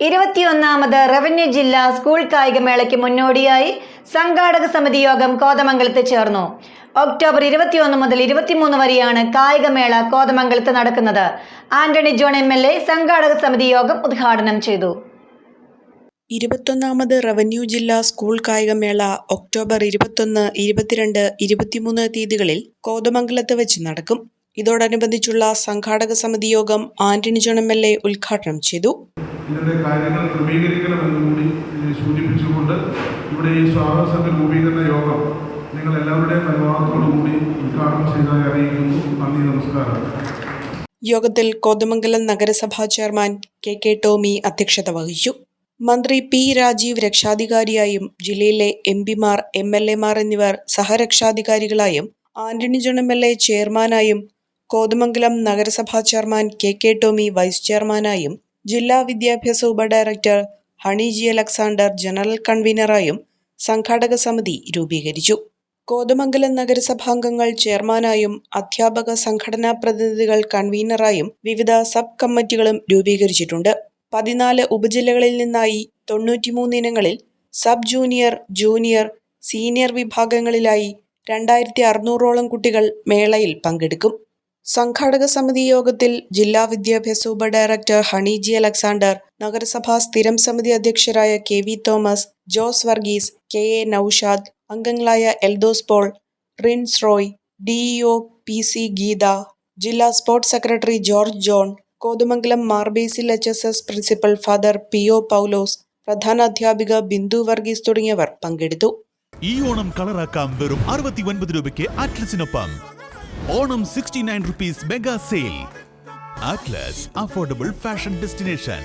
ഇരുപത്തിയൊന്നാമത് revenue ജില്ലാ school കായികമേളയ്ക്ക് മുന്നോടിയായി സംഘാടക സമിതി യോഗം കോതമംഗലത്ത് ചേർന്നു. ഒക്ടോബർ ഇരുപത്തിയൊന്ന് മുതൽ ഇരുപത്തിമൂന്ന് വരെയാണ് കായികമേള കോതമംഗലത്ത് നടക്കുന്നത്. Antony John M L A സംഘാടക സമിതി യോഗം ഉദ്ഘാടനം ചെയ്തു. ഇരുപത്തൊന്നാമത് റവന്യൂ ജില്ലാ സ്കൂൾ കായികമേള ഒക്ടോബർ ഇരുപത്തൊന്ന് ഇരുപത്തിരണ്ട് ഇരുപത്തിമൂന്ന് തീയതികളിൽ കോതമംഗലത്ത് വെച്ച് നടക്കും. ഇതോടനുബന്ധിച്ചുള്ള സംഘാടക സമിതി യോഗം Antony John M L A ഉദ്ഘാടനം ചെയ്തു. ഇതിന്റെ കാര്യങ്ങൾ ക്രമീകരിക്കണമെന്ന് കൂടി സൂചിപ്പിച്ചുകൊണ്ട് ഇവിടെ ഈ സ്വാഗത രൂപീകരണ യോഗം നിങ്ങൾ എല്ലാവരുടെയും അനുവാദത്തോടു കൂടി ഉദ്ഘാടനം ചെയ്തതായി അറിയിക്കുന്നു. നന്ദി നമസ്കാരം. യോഗത്തിൽ കോതമംഗലം നഗരസഭാ ചെയർമാൻ കെ കെ ടോമി അധ്യക്ഷത വഹിച്ചു. മന്ത്രി പി രാജീവ് രക്ഷാധികാരിയായും ജില്ലയിലെ എം പിമാർ എം എൽ എമാർ എന്നിവർ സഹരക്ഷാധികാരികളായും Antony John M L A ചെയർമാനായും Kothamangalam നഗരസഭാ chairman K K Tomy vice ചെയർമാനായും ജില്ലാ വിദ്യാഭ്യാസ ഉപഡയറക്ടർ ഹണി ജി അലക്സാണ്ടർ ജനറൽ കൺവീനറായും സംഘാടക സമിതി രൂപീകരിച്ചു. കോതമംഗലം നഗരസഭാംഗങ്ങൾ ചെയർമാനായും അധ്യാപക സംഘടനാ പ്രതിനിധികൾ കൺവീനറായും വിവിധ സബ് കമ്മിറ്റികളും രൂപീകരിച്ചിട്ടുണ്ട്. പതിനാല് ഉപജില്ലകളിൽ നിന്നായി തൊണ്ണൂറ്റിമൂന്ന് ഇനങ്ങളിൽ സബ് ജൂനിയർ ജൂനിയർ സീനിയർ വിഭാഗങ്ങളിലായി രണ്ടായിരത്തി അറുന്നൂറോളം കുട്ടികൾ മേളയിൽ പങ്കെടുക്കും. സംഘാടക സമിതി യോഗത്തിൽ ജില്ലാ വിദ്യാഭ്യാസ ഉപഡയറക്ടർ ഹണി ജി അലക്സാണ്ടർ നഗരസഭാ സ്ഥിരം സമിതി അധ്യക്ഷരായ K V Thomas Jose Varghese K A Noushad അംഗങ്ങളായ Eldhose Paul Rince Roy DEO P C Geetha ജില്ലാ sports secretary George John Kothamangalam Mar Basil H S S principal father P O Paulose പ്രധാന അധ്യാപിക ബിന്ദു വർഗീസ് തുടങ്ങിയവർ പങ്കെടുത്തു. ഈ ഓണം കളറാക്കാം വെറും അറുപത്തി ഒൻപത് രൂപയ്ക്ക് അറ്റ്ലസിനൊപ്പം Onam sixty nine rupees mega sale affordable fashion destination